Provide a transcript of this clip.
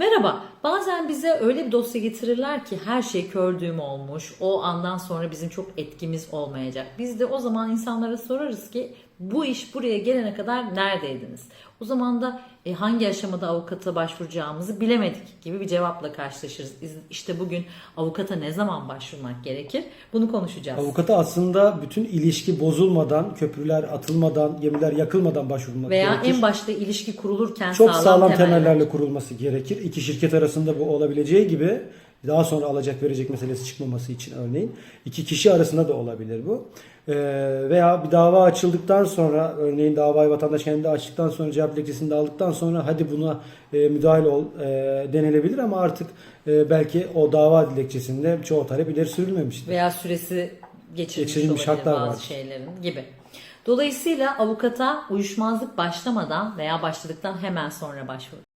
Merhaba. Bazen bize öyle bir dosya getirirler ki her şey kördüğüm olmuş. O andan sonra bizim çok etkimiz olmayacak. Biz de o zaman insanlara sorarız ki bu iş buraya gelene kadar neredeydiniz? O zaman da e, hangi aşamada avukata başvuracağımızı bilemedik gibi bir cevapla karşılaşırız. İşte bugün avukata ne zaman başvurmak gerekir? Bunu konuşacağız. Avukata aslında bütün ilişki bozulmadan, köprüler atılmadan, gemiler yakılmadan başvurmak Veya gerekir. en başta ilişki kurulurken Çok sağlam, sağlam, temeller. temellerle kurulması gerekir. İki şirket arasında bu olabileceği gibi daha sonra alacak verecek meselesi çıkmaması için örneğin iki kişi arasında da olabilir bu. Ee, veya bir dava açıldıktan sonra örneğin davayı vatandaş kendi açtıktan sonra cevap dilekçesini de aldıktan sonra hadi buna e, müdahale ol e, denilebilir ama artık e, belki o dava dilekçesinde çoğu talep ileri sürülmemiştir. veya süresi geçirilmiş, Geçirilmiş olabilir bazı var. şeylerin gibi. Dolayısıyla avukata uyuşmazlık başlamadan veya başladıktan hemen sonra başvur.